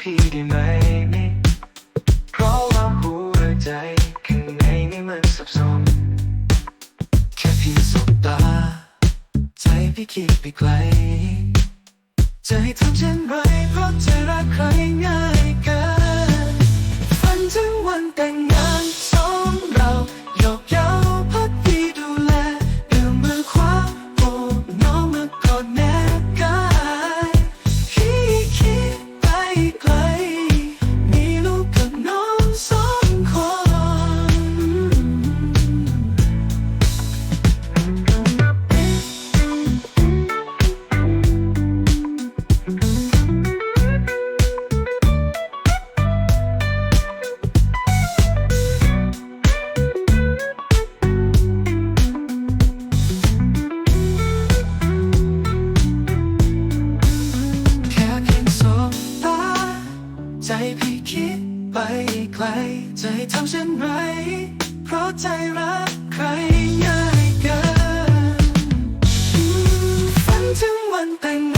พี่ได้ไหมเพราะว่าหัวใจข้างในนี่มันสับสนแค่เพียงสบตา ใจพี่คิดไปไกลจะให้ทำเช่นไรเพราะใจรักใคร ใจพี่คิดไปไกล ใจทำเช่นไร เพราะใจรักใครง่ายเกินฝันถึงวันแต่ง